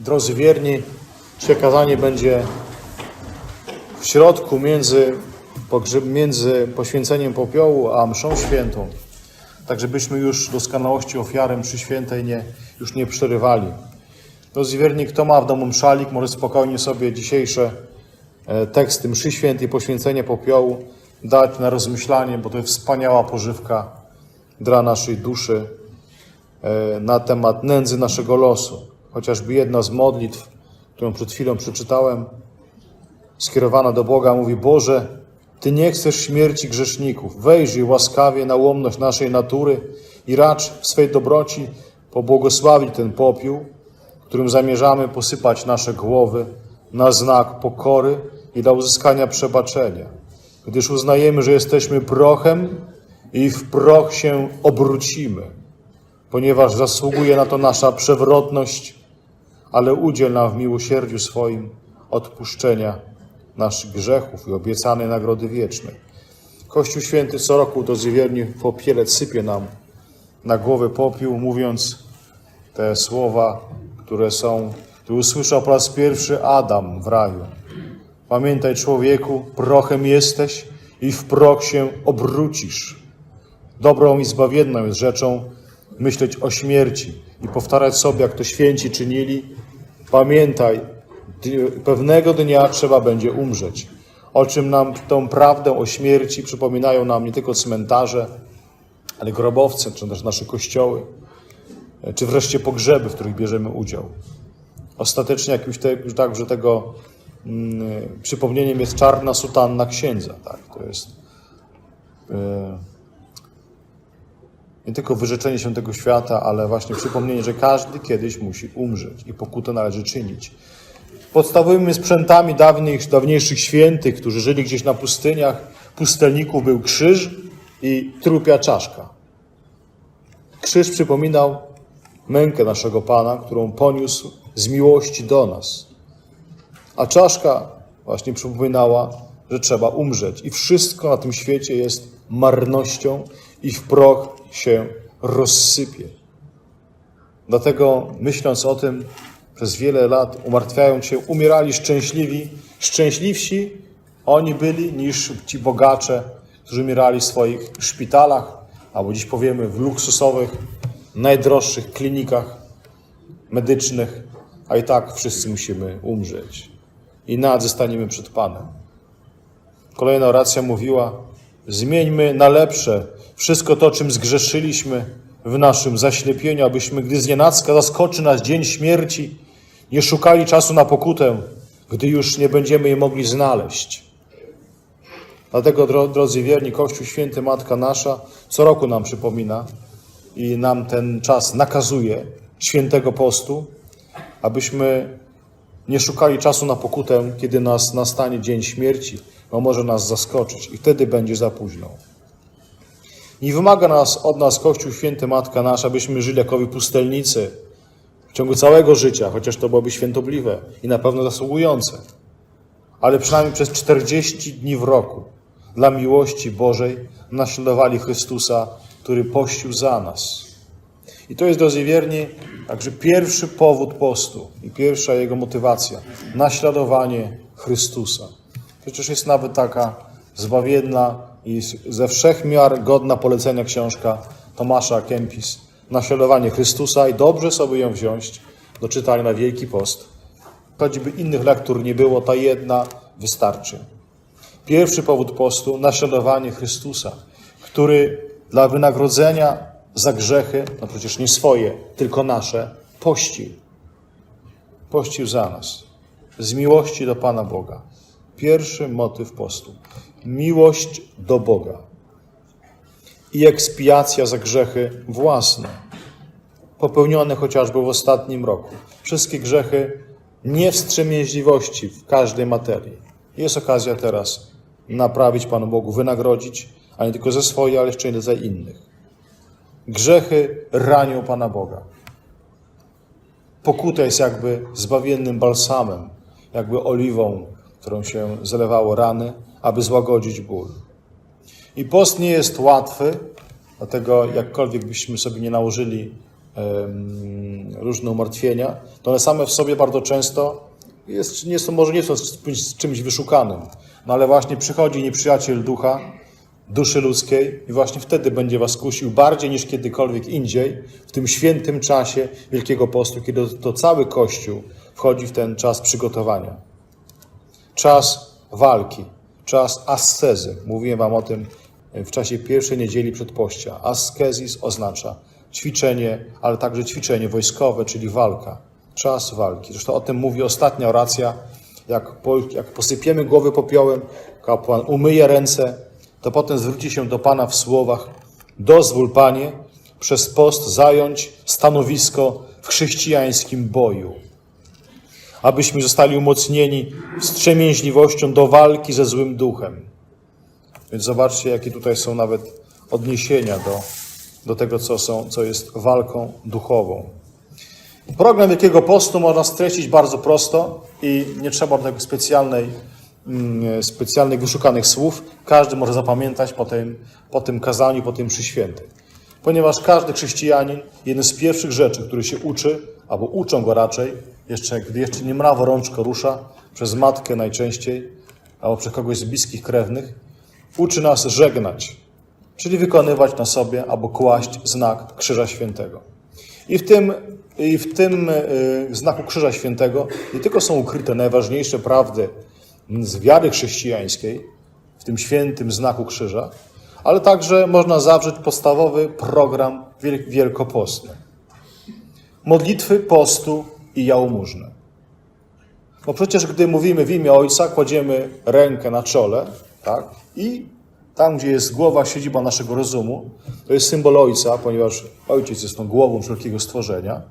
Drodzy wierni, przekazanie będzie w środku między, między poświęceniem popiołu a mszą świętą. Tak, żebyśmy już doskonałości ofiary mszy świętej nie, już nie przerywali. Drodzy wierni, kto ma w domu mszalik, może spokojnie sobie dzisiejsze e, teksty mszy świętej, poświęcenie popiołu dać na rozmyślanie, bo to jest wspaniała pożywka dla naszej duszy e, na temat nędzy naszego losu. Chociażby jedna z modlitw, którą przed chwilą przeczytałem, skierowana do Boga, mówi: Boże, Ty nie chcesz śmierci grzeszników. Wejrzyj łaskawie na łomność naszej natury i racz w swej dobroci pobłogosławić ten popiół, którym zamierzamy posypać nasze głowy na znak pokory i dla uzyskania przebaczenia. Gdyż uznajemy, że jesteśmy prochem i w proch się obrócimy, ponieważ zasługuje na to nasza przewrotność, ale udziel nam w miłosierdziu swoim odpuszczenia naszych grzechów i obiecanej nagrody wiecznej. Kościół Święty co roku do wierni w popiele sypie nam na głowę popiół, mówiąc te słowa, które są, które usłyszał po raz pierwszy Adam w raju. Pamiętaj człowieku, prochem jesteś i w proch się obrócisz. Dobrą i zbawienną jest rzeczą myśleć o śmierci i powtarzać sobie, jak to święci czynili. Pamiętaj, pewnego dnia trzeba będzie umrzeć. O czym nam tą prawdę o śmierci przypominają nam nie tylko cmentarze, ale grobowce, czy też nasze kościoły, czy wreszcie pogrzeby, w których bierzemy udział. Ostatecznie jakimś te, także tego mm, przypomnieniem jest czarna sutanna księdza. Tak? To jest e, nie tylko wyrzeczenie się tego świata, ale właśnie przypomnienie, że każdy kiedyś musi umrzeć i pokutę należy czynić. Podstawowymi sprzętami dawnych, dawniejszych świętych, którzy żyli gdzieś na pustyniach, pustelników był krzyż i trupia czaszka. Krzyż przypominał mękę naszego Pana, którą poniósł z miłości do nas. A czaszka właśnie przypominała, że trzeba umrzeć. I wszystko na tym świecie jest marnością i w proch się rozsypie. Dlatego myśląc o tym, przez wiele lat umartwiając się, umierali szczęśliwi, szczęśliwsi oni byli niż ci bogacze, którzy umierali w swoich szpitalach, albo dziś powiemy w luksusowych, najdroższych klinikach medycznych, a i tak wszyscy musimy umrzeć. I nadzy staniemy przed Panem. Kolejna oracja mówiła: Zmieńmy na lepsze wszystko to, czym zgrzeszyliśmy w naszym zaślepieniu, abyśmy, gdy znienacka zaskoczy nas dzień śmierci, nie szukali czasu na pokutę, gdy już nie będziemy jej mogli znaleźć. Dlatego, dro- drodzy wierni, Kościół Święty Matka Nasza co roku nam przypomina i nam ten czas nakazuje świętego postu, abyśmy nie szukali czasu na pokutę, kiedy nas nastanie dzień śmierci, bo może nas zaskoczyć i wtedy będzie za późno. Nie wymaga nas od nas Kościół Święty Matka Nasza, byśmy żyli jakowi pustelnicy w ciągu całego życia, chociaż to byłoby świętobliwe i na pewno zasługujące, ale przynajmniej przez 40 dni w roku dla miłości Bożej naśladowali Chrystusa, który pościł za nas. I to jest, drodzy wierni, także pierwszy powód postu i pierwsza jego motywacja naśladowanie Chrystusa. Przecież jest nawet taka zbawienna i ze wszech miar godna polecenia książka Tomasza Kempis Naśladowanie Chrystusa i dobrze sobie ją wziąć do czytania na Wielki Post. Choćby innych lektur nie było, ta jedna wystarczy. Pierwszy powód postu naśladowanie Chrystusa, który dla wynagrodzenia za grzechy, no przecież nie swoje, tylko nasze, pościł. Pościł za nas. Z miłości do Pana Boga. Pierwszy motyw postu. Miłość do Boga. I ekspiacja za grzechy własne, popełnione chociażby w ostatnim roku. Wszystkie grzechy niewstrzemięźliwości w każdej materii. Jest okazja teraz naprawić Panu Bogu, wynagrodzić, a nie tylko ze swojej, ale jeszcze i za innych. Grzechy ranią Pana Boga. Pokuta jest jakby zbawiennym balsamem, jakby oliwą, którą się zalewało rany, aby złagodzić ból. I post nie jest łatwy, dlatego jakkolwiek byśmy sobie nie nałożyli różne umartwienia, to one same w sobie bardzo często jest, nie są, może nie są z, z czymś wyszukanym, no ale właśnie przychodzi nieprzyjaciel ducha, duszy ludzkiej i właśnie wtedy będzie was kusił bardziej niż kiedykolwiek indziej, w tym świętym czasie Wielkiego Postu, kiedy to cały Kościół wchodzi w ten czas przygotowania. Czas walki, czas ascezy. Mówiłem wam o tym w czasie pierwszej niedzieli przedpościa. Askezis oznacza ćwiczenie, ale także ćwiczenie wojskowe, czyli walka. Czas walki. Zresztą o tym mówi ostatnia oracja. Jak, po, jak posypiemy głowy popiołem, kapłan umyje ręce, to potem zwróci się do Pana w słowach: Dozwól, Panie, przez post zająć stanowisko w chrześcijańskim boju, abyśmy zostali umocnieni wstrzemięźliwością do walki ze złym duchem. Więc zobaczcie, jakie tutaj są nawet odniesienia do, do tego, co, są, co jest walką duchową. Program Wielkiego Postu można streścić bardzo prosto i nie trzeba tego specjalnej, mm, specjalnych wyszukanych słów. Każdy może zapamiętać po tym, po tym kazaniu, po tym przyświętej. Ponieważ każdy chrześcijanin, jeden z pierwszych rzeczy, który się uczy, albo uczą go raczej, jeszcze, gdy jeszcze nie mrawo rączko rusza, przez matkę najczęściej, albo przez kogoś z bliskich krewnych, uczy nas żegnać, czyli wykonywać na sobie albo kłaść znak Krzyża Świętego. I w tym, i w tym y, znaku Krzyża Świętego nie tylko są ukryte najważniejsze prawdy z wiary chrześcijańskiej, w tym świętym znaku krzyża, ale także można zawrzeć podstawowy program wiel- wielkopostny. Modlitwy, postu i jałmużny. Bo przecież gdy mówimy w imię Ojca, kładziemy rękę na czole, tak? I tam, gdzie jest głowa, siedziba naszego rozumu, to jest symbol Ojca, ponieważ Ojciec jest tą głową wszelkiego stworzenia.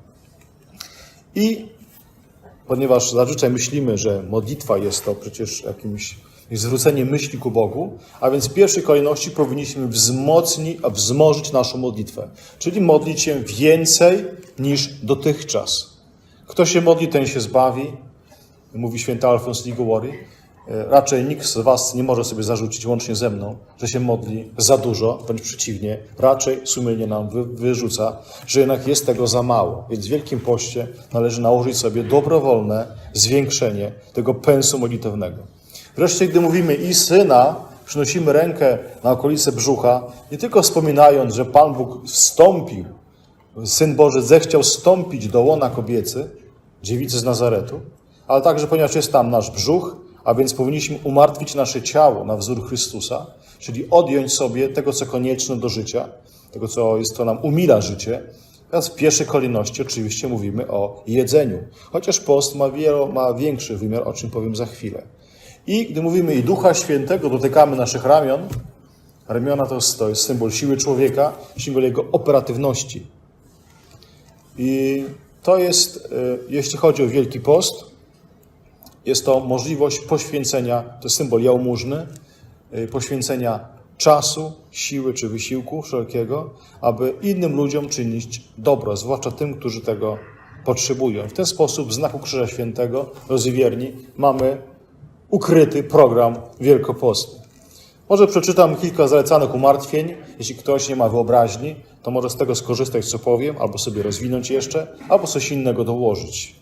I ponieważ zazwyczaj myślimy, że modlitwa jest to przecież jakimś zwrócenie myśli ku Bogu, a więc w pierwszej kolejności powinniśmy wzmocnić, wzmożyć naszą modlitwę, czyli modlić się więcej niż dotychczas. Kto się modli, ten się zbawi, mówi święty Alfons Liguori. Raczej nikt z Was nie może sobie zarzucić, łącznie ze mną, że się modli za dużo, bądź przeciwnie, raczej sumienie nam wy, wyrzuca, że jednak jest tego za mało. Więc w Wielkim Poście należy nałożyć sobie dobrowolne zwiększenie tego pensu modlitewnego. Wreszcie, gdy mówimy i syna, przynosimy rękę na okolice brzucha, nie tylko wspominając, że Pan Bóg wstąpił, Syn Boży zechciał wstąpić do łona kobiecy, dziewicy z Nazaretu, ale także ponieważ jest tam nasz brzuch, a więc powinniśmy umartwić nasze ciało na wzór Chrystusa, czyli odjąć sobie tego, co konieczne do życia, tego, co jest, co nam umila życie. Teraz w pierwszej kolejności oczywiście mówimy o jedzeniu, chociaż post ma, wielo, ma większy wymiar, o czym powiem za chwilę. I gdy mówimy i Ducha Świętego, dotykamy naszych ramion. Ramiona to jest, to jest symbol siły człowieka, symbol jego operatywności. I to jest, y, jeśli chodzi o Wielki Post, jest to możliwość poświęcenia, to symbol jałmużny, y, poświęcenia czasu, siły czy wysiłku wszelkiego, aby innym ludziom czynić dobro, zwłaszcza tym, którzy tego potrzebują. W ten sposób w znaku Krzyża Świętego, rozwierni, mamy ukryty program wielkopostny. Może przeczytam kilka zalecanych umartwień. Jeśli ktoś nie ma wyobraźni, to może z tego skorzystać, co powiem, albo sobie rozwinąć jeszcze, albo coś innego dołożyć.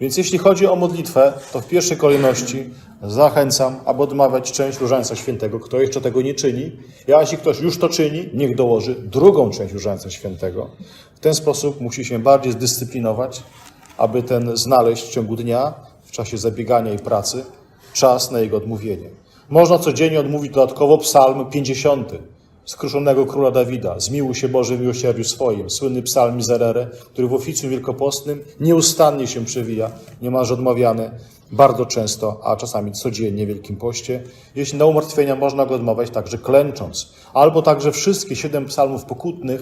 Więc jeśli chodzi o modlitwę, to w pierwszej kolejności zachęcam, aby odmawiać część Różańca Świętego. Kto jeszcze tego nie czyni, a jeśli ktoś już to czyni, niech dołoży drugą część Różańca Świętego. W ten sposób musi się bardziej zdyscyplinować, aby ten znaleźć w ciągu dnia, w czasie zabiegania i pracy, czas na jego odmówienie. Można codziennie odmówić dodatkowo psalm 50 skruszonego króla Dawida. Zmiłuj się Boże w miłosierdziu swoim. Słynny psalm Miserere, który w oficjum wielkopostnym nieustannie się przewija, niemalże odmawiany bardzo często, a czasami codziennie w Wielkim Poście. Jeśli na umartwienia można go odmawiać także klęcząc. Albo także wszystkie siedem psalmów pokutnych,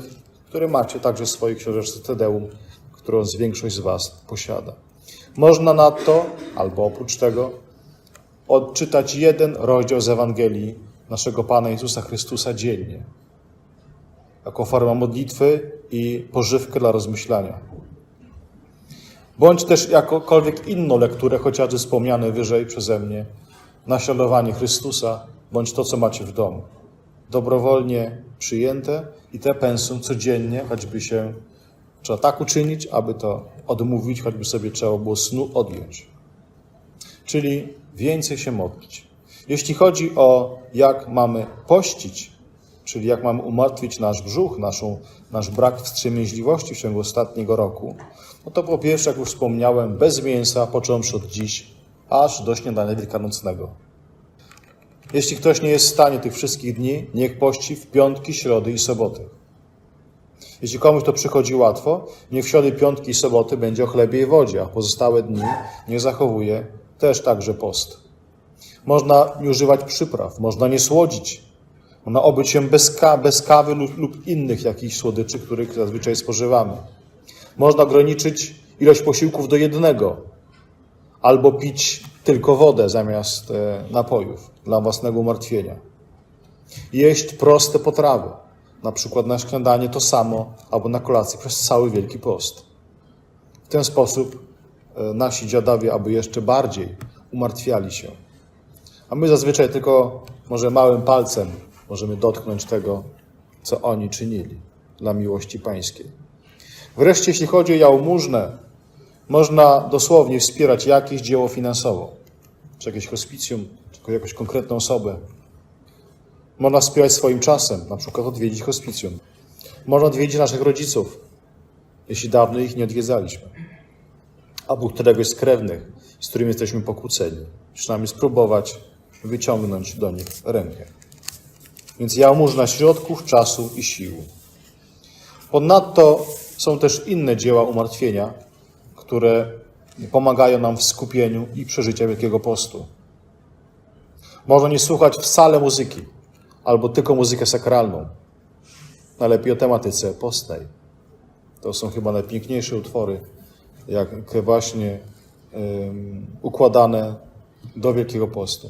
które macie także w swojej książeczce Tedeum, którą z większość z Was posiada. Można nadto, albo oprócz tego, odczytać jeden rozdział z Ewangelii naszego Pana Jezusa Chrystusa dziennie, jako forma modlitwy i pożywkę dla rozmyślania. Bądź też jakąkolwiek inną lekturę, chociażby wspomniane wyżej przeze mnie, naśladowanie Chrystusa, bądź to, co macie w domu. Dobrowolnie przyjęte i te pensum codziennie, choćby się Trzeba tak uczynić, aby to odmówić, choćby sobie trzeba było snu odjąć. Czyli więcej się modlić. Jeśli chodzi o jak mamy pościć, czyli jak mamy umartwić nasz brzuch, naszą, nasz brak wstrzemięźliwości w ciągu ostatniego roku, no to po pierwsze, jak już wspomniałem, bez mięsa, począwszy od dziś, aż do śniadania wielkanocnego. Jeśli ktoś nie jest w stanie tych wszystkich dni, niech pości w piątki, środy i soboty. Jeśli komuś to przychodzi łatwo, niech w środy, piątki i soboty będzie o chlebie i wodzie, a pozostałe dni niech zachowuje też także post. Można nie używać przypraw, można nie słodzić, można obyć się bez, ka bez kawy lub, lub innych jakichś słodyczy, których zazwyczaj spożywamy. Można ograniczyć ilość posiłków do jednego, albo pić tylko wodę zamiast e, napojów dla własnego umartwienia. Jeść proste potrawy, na przykład na śniadanie to samo, albo na kolację przez cały Wielki Post. W ten sposób nasi dziadowie, aby jeszcze bardziej umartwiali się. A my zazwyczaj tylko może małym palcem możemy dotknąć tego, co oni czynili dla miłości pańskiej. Wreszcie, jeśli chodzi o jałmużnę, można dosłownie wspierać jakieś dzieło finansowo, czy jakieś hospicjum, czy jakąś konkretną osobę. Można wspierać swoim czasem, na przykład odwiedzić hospicjum. Można odwiedzić naszych rodziców, jeśli dawno ich nie odwiedzaliśmy. Albo któregoś z krewnych, z którymi jesteśmy pokłóceni. Przynajmniej spróbować wyciągnąć do nich rękę. Więc jałmużna środków, czasu i sił. Ponadto są też inne dzieła umartwienia, które pomagają nam w skupieniu i przeżyciu Wielkiego Postu. Można nie słuchać wcale muzyki, albo tylko muzykę sakralną. Najlepiej o tematyce postnej. To są chyba najpiękniejsze utwory, jak właśnie układane do Wielkiego Postu.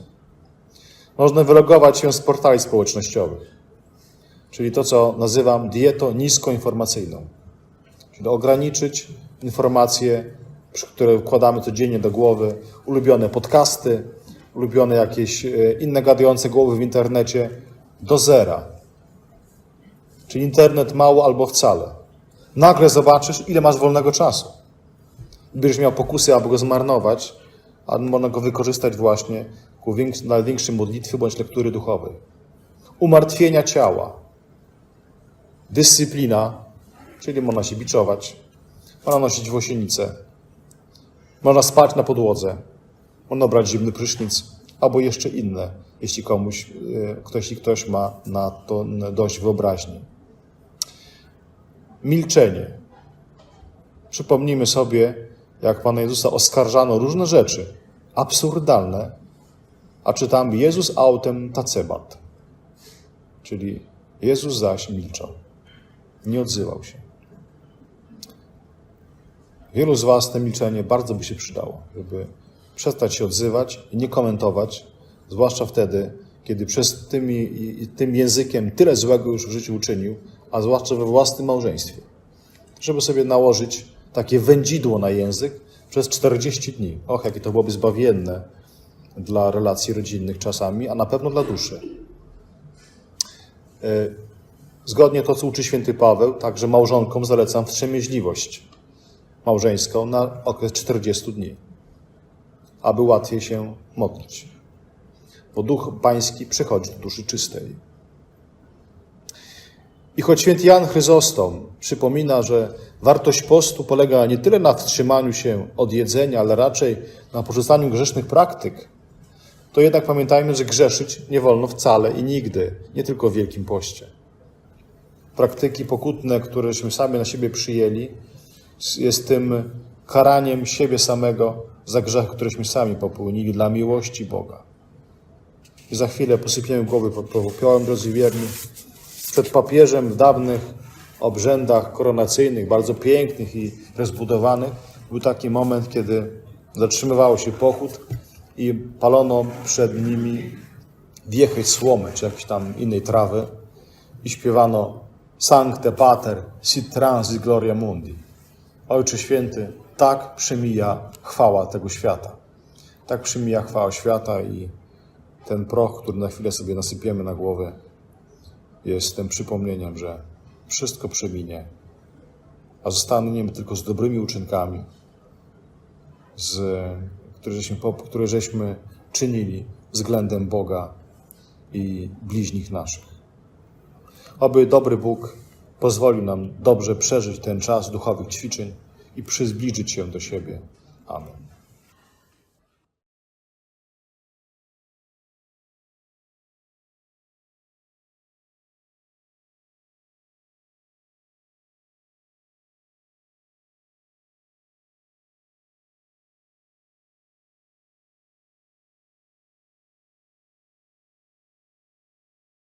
Można wylogować się z portali społecznościowych, czyli to, co nazywam dietą niskoinformacyjną. Czyli ograniczyć informacje, które wkładamy codziennie do głowy, ulubione podcasty, ulubione jakieś inne gadające głowy w internecie, do zera. Czyli internet mało albo wcale. Nagle zobaczysz, ile masz wolnego czasu. Gdybyś miał pokusy, aby go zmarnować, a można go wykorzystać właśnie ku największej modlitwy bądź lektury duchowej. Umartwienia ciała. Dyscyplina, czyli można się biczować, można nosić włosienicę, można spać na podłodze, można brać zimny prysznic, albo jeszcze inne, jeśli komuś, ktoś, jeśli ktoś ma na to dość wyobraźni. Milczenie. Przypomnijmy sobie, jak Pana Jezusa oskarżano różne rzeczy, absurdalne, a czytamy Jezus autem tacebat, czyli Jezus zaś milczał, nie odzywał się. Wielu z Was te milczenie bardzo by się przydało, żeby przestać się odzywać i nie komentować, zwłaszcza wtedy, kiedy przez tymi, tym językiem tyle złego już w życiu uczynił, a zwłaszcza we własnym małżeństwie. Żeby sobie nałożyć takie wędzidło na język przez 40 dni. Och, jakie to byłoby zbawienne dla relacji rodzinnych czasami, a na pewno dla duszy. Zgodnie to, co uczy święty Paweł, także małżonkom zalecam wstrzemięźliwość małżeńską na okres 40 dni, aby łatwiej się modlić. Bo duch pański przychodzi do duszy czystej. I choć święty Jan Chryzostom przypomina, że wartość postu polega nie tyle na wstrzymaniu się od jedzenia, ale raczej na porzucaniu grzesznych praktyk, to jednak pamiętajmy, że grzeszyć nie wolno wcale i nigdy, nie tylko w Wielkim Poście. Praktyki pokutne, któreśmy sami na siebie przyjęli, jest tym karaniem siebie samego za grzech, któreśmy sami popełnili dla miłości Boga. I za chwilę posypiemy głowy pod popiołem, drodzy wierni, przed papieżem w dawnych obrzędach koronacyjnych, bardzo pięknych i rozbudowanych, był taki moment, kiedy zatrzymywało się pochód i palono przed nimi wiechy słomy, czy jakiejś tam innej trawy i śpiewano Sancte Pater, sit transit gloria mundi. Ojcze Święty, tak przemija chwała tego świata. Tak przemija chwała świata i ten proch, który na chwilę sobie nasypiemy na głowę, jest tym przypomnieniem, że wszystko przeminie a zostaniemy tylko z dobrymi uczynkami, z, które, żeśmy, które żeśmy czynili względem Boga i bliźnich naszych. Oby dobry Bóg pozwolił nam dobrze przeżyć ten czas duchowych ćwiczeń i przyzbliżyć się do siebie. Amen.